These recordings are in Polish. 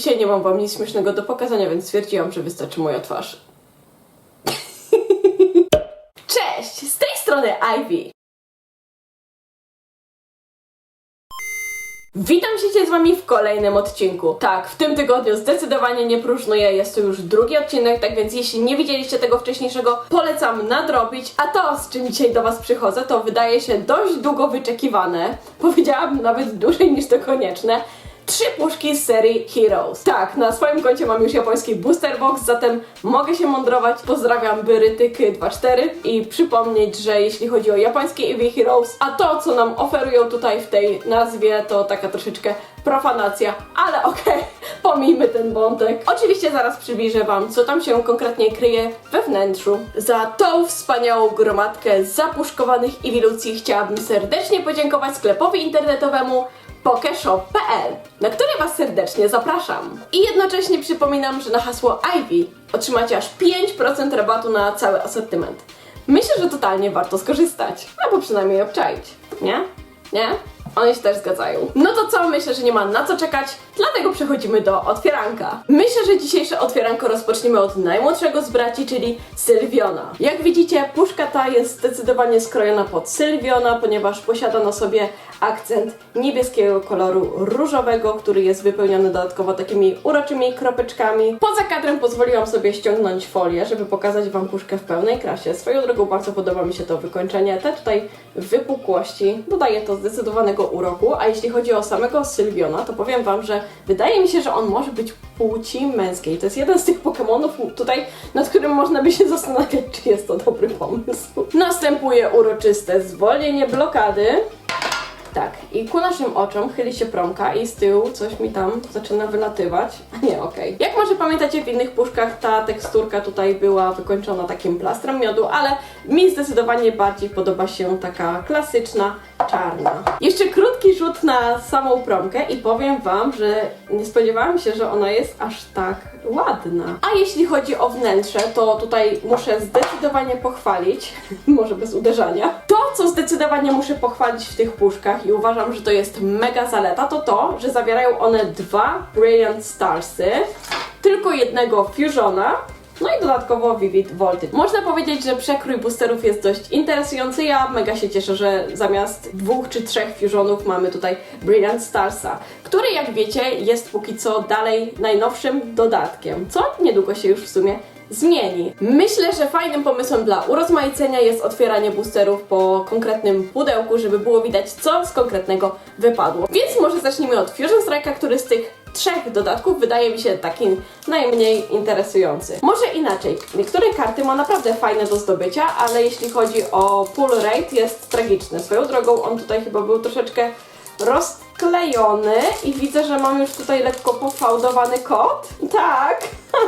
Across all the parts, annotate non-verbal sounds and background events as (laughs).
dzisiaj nie mam wam nic śmiesznego do pokazania, więc stwierdziłam, że wystarczy moja twarz. (laughs) Cześć! Z tej strony Ivy. Witam się z wami w kolejnym odcinku. Tak, w tym tygodniu zdecydowanie nie próżnuję, jest to już drugi odcinek, tak więc jeśli nie widzieliście tego wcześniejszego, polecam nadrobić. A to, z czym dzisiaj do was przychodzę, to wydaje się dość długo wyczekiwane. (laughs) Powiedziałabym nawet dłużej niż to konieczne. Trzy puszki z serii Heroes. Tak, na swoim koncie mam już japoński booster box, zatem mogę się mądrować. Pozdrawiam Byrytyky24 i przypomnieć, że jeśli chodzi o japońskie EV Heroes, a to co nam oferują tutaj w tej nazwie to taka troszeczkę profanacja, ale (laughs) okej, pomijmy ten wątek. Oczywiście zaraz przybliżę Wam, co tam się konkretnie kryje we wnętrzu. Za tą wspaniałą gromadkę zapuszkowanych ewilucji chciałabym serdecznie podziękować sklepowi internetowemu pokeshop.pl, na który Was serdecznie zapraszam. I jednocześnie przypominam, że na hasło Ivy otrzymacie aż 5% rabatu na cały asortyment. Myślę, że totalnie warto skorzystać, albo przynajmniej obczaić, nie? Nie? One się też zgadzają. No to co? Myślę, że nie ma na co czekać, dlatego przechodzimy do otwieranka. Myślę, że dzisiejsze otwieranko rozpoczniemy od najmłodszego z braci, czyli Sylwiona. Jak widzicie, puszka ta jest zdecydowanie skrojona pod Sylwiona, ponieważ posiada na sobie akcent niebieskiego koloru różowego, który jest wypełniony dodatkowo takimi uroczymi kropeczkami. Poza kadrem pozwoliłam sobie ściągnąć folię, żeby pokazać Wam puszkę w pełnej krasie. Swoją drogą bardzo podoba mi się to wykończenie. Te tutaj wypukłości dodaje to zdecydowanego uroku, a jeśli chodzi o samego Sylwiona, to powiem Wam, że wydaje mi się, że on może być płci męskiej. To jest jeden z tych Pokemonów tutaj, nad którym można by się zastanawiać, czy jest to dobry pomysł. Następuje uroczyste zwolnienie blokady. Tak, i ku naszym oczom chyli się promka i z tyłu coś mi tam zaczyna wylatywać. Nie, okej. Jak może pamiętacie, w innych puszkach ta teksturka tutaj była wykończona takim plastrem miodu, ale mi zdecydowanie bardziej podoba się taka klasyczna, czarna. Jeszcze krótki rzut na samą promkę i powiem Wam, że nie spodziewałam się, że ona jest aż tak ładna. A jeśli chodzi o wnętrze, to tutaj muszę zdecydowanie pochwalić, (laughs) może bez uderzania, to co zdecydowanie muszę pochwalić w tych puszkach i uważam, że to jest mega zaleta, to to, że zawierają one dwa Brilliant Starsy, tylko jednego Fusiona, no i dodatkowo Vivid Voltage. Można powiedzieć, że przekrój boosterów jest dość interesujący. Ja mega się cieszę, że zamiast dwóch czy trzech fusionów mamy tutaj Brilliant Starsa, który jak wiecie jest póki co dalej najnowszym dodatkiem, co niedługo się już w sumie zmieni. Myślę, że fajnym pomysłem dla urozmaicenia jest otwieranie boosterów po konkretnym pudełku, żeby było widać, co z konkretnego wypadło. Więc może zacznijmy od Fusion Strike'a, który z tych trzech dodatków wydaje mi się taki najmniej interesujący. Może inaczej, niektóre karty ma naprawdę fajne do zdobycia, ale jeśli chodzi o pull rate jest tragiczny. Swoją drogą on tutaj chyba był troszeczkę rozklejony i widzę, że mam już tutaj lekko pofałdowany kod. Tak.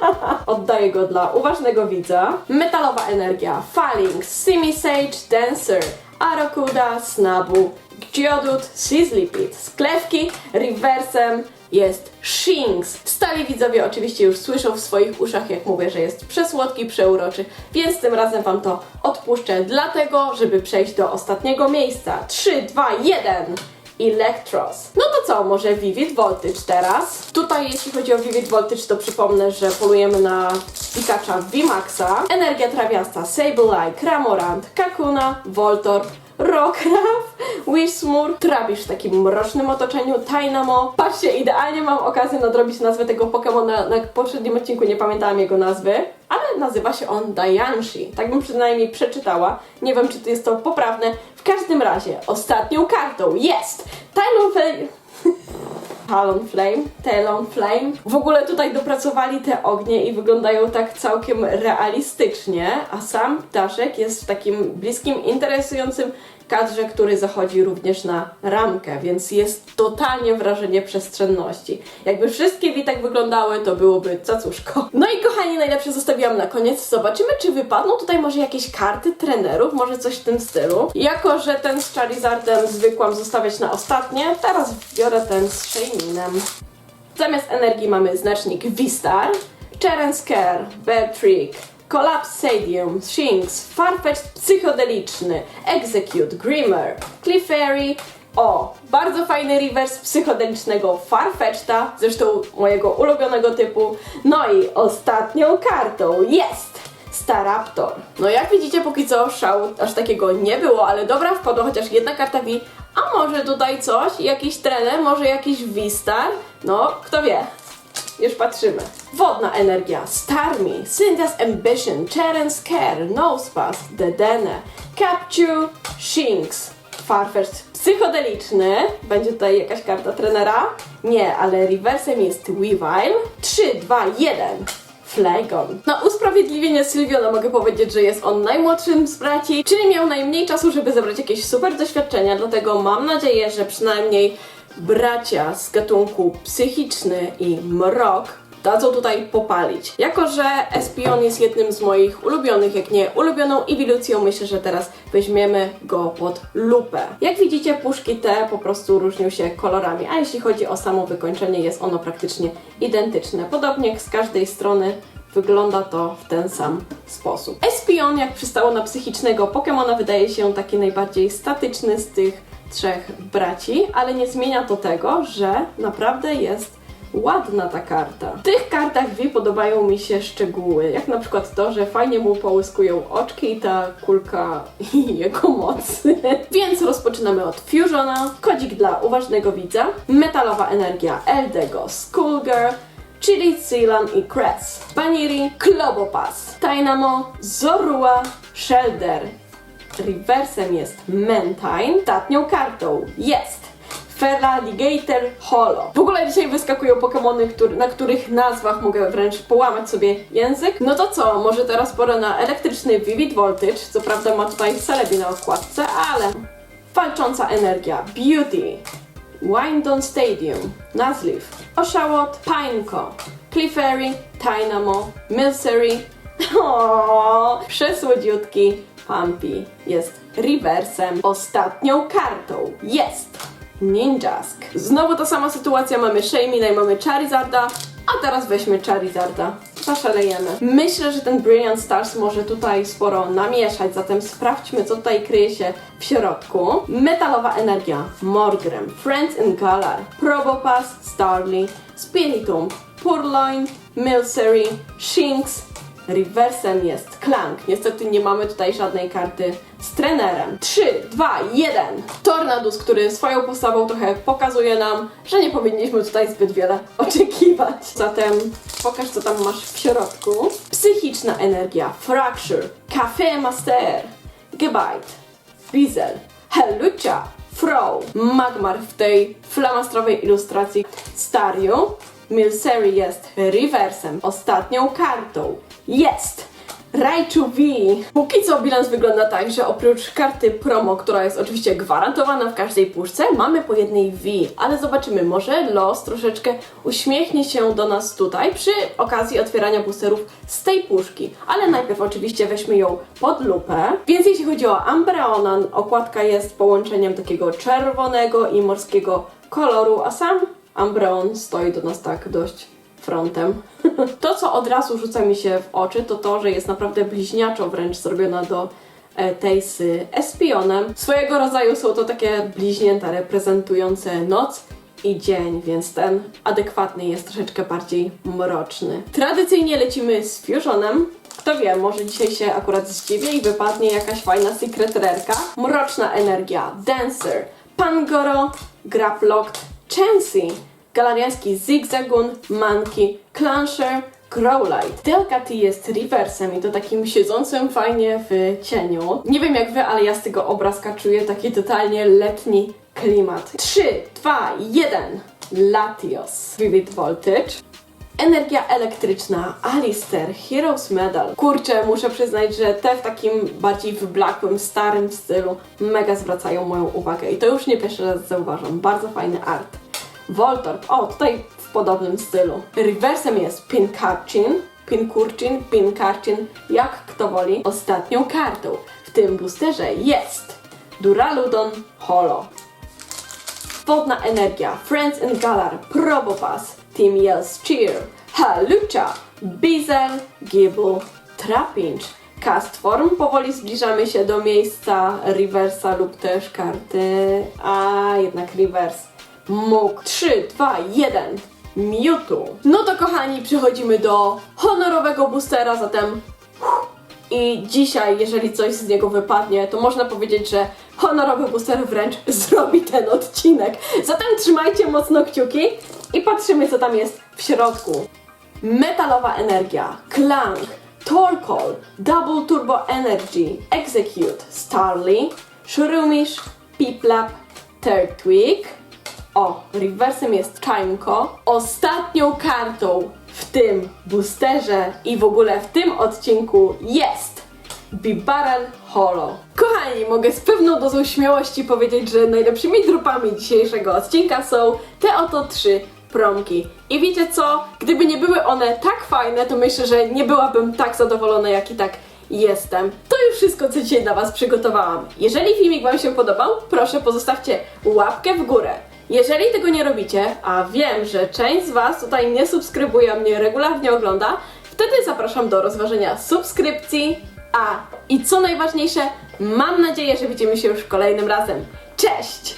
(laughs) Oddaję go dla uważnego widza. Metalowa energia, Phalanx, Simisage, Dancer, Arakuda, Snabu, Geodude, Sizzlipede, Sklewki, Reversem, jest Shinx. Stali widzowie oczywiście już słyszą w swoich uszach, jak mówię, że jest przesłodki, przeuroczy, więc tym razem Wam to odpuszczę, dlatego, żeby przejść do ostatniego miejsca. 3, 2, 1! Electros. No to co, może Vivid Voltage teraz? Tutaj jeśli chodzi o Vivid Voltage, to przypomnę, że polujemy na Pikacha VMAXa, Energia Trawiasta, Sableye, Cramorant, Kakuna, Voltorb, Rockruff, Whismur, Trabisz w takim mrocznym otoczeniu, Tynamo. Patrzcie, idealnie mam okazję nadrobić nazwę tego Pokemona. Na poprzednim odcinku nie pamiętałam jego nazwy, ale nazywa się on Dianshi. Tak bym przynajmniej przeczytała. Nie wiem, czy to jest to poprawne. W każdym razie, ostatnią kartą jest (laughs) Talonflame. Talonflame, Talonflame. W ogóle tutaj dopracowali te ognie i wyglądają tak całkiem realistycznie, a sam ptaszek jest w takim bliskim, interesującym kadrze, który zachodzi również na ramkę, więc jest totalnie wrażenie przestrzenności. Jakby wszystkie Wii tak wyglądały, to byłoby cacuszko. No i kochani, najlepsze zostawiłam na koniec. Zobaczymy, czy wypadną tutaj może jakieś karty trenerów, może coś w tym stylu. Jako, że ten z Charizardem zwykłam zostawiać na ostatnie, teraz biorę ten z Shayminem. Zamiast energii mamy znacznik V-Star, Cherensker, Bad Trick, Collapse Stadium, Shinx, Farfetch Psychodeliczny, Execute, Grimmer, Clefairy, O, bardzo fajny reverse psychodelicznego Farfetch'ta, zresztą mojego ulubionego typu. No i ostatnią kartą jest Staraptor. No jak widzicie, póki co szału aż takiego nie było, ale dobra, wpadła chociaż jedna karta V, a może tutaj coś, jakiś trener, może jakiś V-Star? No, kto wie. Już patrzymy. Wodna energia, Starmie, Cynthia's Ambition, Charen's Care, Nosepass, Dedenne, Capture, Shinx, Farfetch psychodeliczny. Będzie tutaj jakaś karta trenera? Nie, ale reversem jest Weavile. 3, 2, 1. Flygon. Na usprawiedliwienie Sylwiona mogę powiedzieć, że jest on najmłodszym z braci, czyli miał najmniej czasu, żeby zebrać jakieś super doświadczenia, dlatego mam nadzieję, że przynajmniej bracia z gatunku psychiczny i mrok dadzą tutaj popalić. Jako, że Espion jest jednym z moich ulubionych, jak nie ulubioną ewolucją, myślę, że teraz weźmiemy go pod lupę. Jak widzicie, puszki te po prostu różnią się kolorami, a jeśli chodzi o samo wykończenie, jest ono praktycznie identyczne. Podobnie jak z każdej strony wygląda to w ten sam sposób. Espion, jak przystało na psychicznego Pokemona, wydaje się taki najbardziej statyczny z tych trzech braci, ale nie zmienia to tego, że naprawdę jest ładna ta karta. W tych kartach V podobają mi się szczegóły, jak na przykład to, że fajnie mu połyskują oczki i ta kulka (laughs) i jego mocy. (laughs) Więc rozpoczynamy od Fusiona, kodzik dla uważnego widza, metalowa energia Eldego, Skullgirl, Chili Ceylon i Cress, Baniri, Klobopass, Dynamo, Zorua, Shelder. Reversem jest Mentine, ostatnią kartą jest Feraligator Holo. W ogóle dzisiaj wyskakują Pokémony, na których nazwach mogę wręcz połamać sobie język. No to co, może teraz pora na elektryczny Vivid Voltage. Co prawda ma tutaj Celebi na okładce, ale walcząca energia Beauty, Windon Stadium, Nuzleaf, Oshawott, Pineco, Clefairy, Dynamo, Milcery, (laughs) o, przesłodziutki Pumpy jest reversem. Ostatnią kartą jest Ninjask. Znowu ta sama sytuacja, mamy Shaymina i mamy Charizarda, a teraz weźmy Charizarda. Zaszalejemy. Myślę, że ten Brilliant Stars może tutaj sporo namieszać, zatem sprawdźmy, co tutaj kryje się w środku. Metalowa energia, Morgrem, Friends in Galar, Probopass, Starly, Spiritomb, Purloin, Milcery, Shinx, Reversem jest Clank. Niestety nie mamy tutaj żadnej karty z trenerem. 3, 2, 1. Tornadus, który swoją postawą trochę pokazuje nam, że nie powinniśmy tutaj zbyt wiele (laughs) oczekiwać. Zatem pokaż, co tam masz w środku. Psychiczna energia. Fracture. Café Master. Gebite. Bizel. Hellucha. Frow. Magmar w tej flamastrowej ilustracji. Stariu. Milcery jest reversem. Ostatnią kartą jest Raichu V. Póki co bilans wygląda tak, że oprócz karty promo, która jest oczywiście gwarantowana w każdej puszce, mamy po jednej V, ale zobaczymy, może los troszeczkę uśmiechnie się do nas tutaj przy okazji otwierania boosterów z tej puszki. Ale najpierw oczywiście weźmy ją pod lupę. Więc jeśli chodzi o Ambreona, okładka jest połączeniem takiego czerwonego i morskiego koloru, a sam Ambreon stoi do nas tak dość frontem. (laughs) To, co od razu rzuca mi się w oczy, to to, że jest naprawdę bliźniaczo wręcz zrobiona do e, tej z Espionem. Swojego rodzaju są to takie bliźnięta reprezentujące noc i dzień, więc ten adekwatny jest troszeczkę bardziej mroczny. Tradycyjnie lecimy z Fusionem. Kto wie, może dzisiaj się akurat zdziwię i wypadnie jakaś fajna secret rarka. Mroczna energia, Dancer, Pangoro, Graplocked, Chansey, galariański Zigzagun, Monkey, Clancher, Growlite. Delcaty jest reversem i to takim siedzącym fajnie w cieniu. Nie wiem jak wy, ale ja z tego obrazka czuję taki totalnie letni klimat. 3, 2, 1. Latios. Vivid Voltage. Energia elektryczna, Alistair, Heroes Medal. Kurczę, muszę przyznać, że te w takim bardziej wyblakłym, starym stylu mega zwracają moją uwagę i to już nie pierwszy raz zauważam. Bardzo fajny art. Voltorb, o tutaj w podobnym stylu. Reversem jest Pinkarchin, Pinkurchin, Pinkarchin, jak kto woli. Ostatnią kartą w tym boosterze jest Duraludon Holo. Wodna energia, Friends in Galar, Probopass, Team Yells Cheer, Halucha, Bizel, Gibble, Trapinch, cast form. Powoli zbliżamy się do miejsca reversa lub też karty, a jednak reverse mógł. 3, 2, 1. Mewtwo. No to kochani, przechodzimy do honorowego boostera, zatem i dzisiaj, jeżeli coś z niego wypadnie, to można powiedzieć, że honorowy booster wręcz (laughs) zrobi ten odcinek. Zatem trzymajcie mocno kciuki i patrzymy, co tam jest w środku. Metalowa energia, Clank, Torkoal, Double Turbo Energy, Execute, Starly, Shurumish, Piplap, Turtwig. O, rewersem jest Chimko. Ostatnią kartą w tym boosterze i w ogóle w tym odcinku jest Bibaran Holo. Kochani, mogę z pewną dozą śmiałości powiedzieć, że najlepszymi dropami dzisiejszego odcinka są te oto trzy promki. I wiecie co? Gdyby nie były one tak fajne, to myślę, że nie byłabym tak zadowolona, jak i tak jestem. To już wszystko, co dzisiaj dla Was przygotowałam. Jeżeli filmik Wam się podobał, proszę pozostawcie łapkę w górę. Jeżeli tego nie robicie, a wiem, że część z Was tutaj nie subskrybuje, a mnie regularnie ogląda, wtedy zapraszam do rozważenia subskrypcji. A i co najważniejsze, mam nadzieję, że widzimy się już kolejnym razem. Cześć!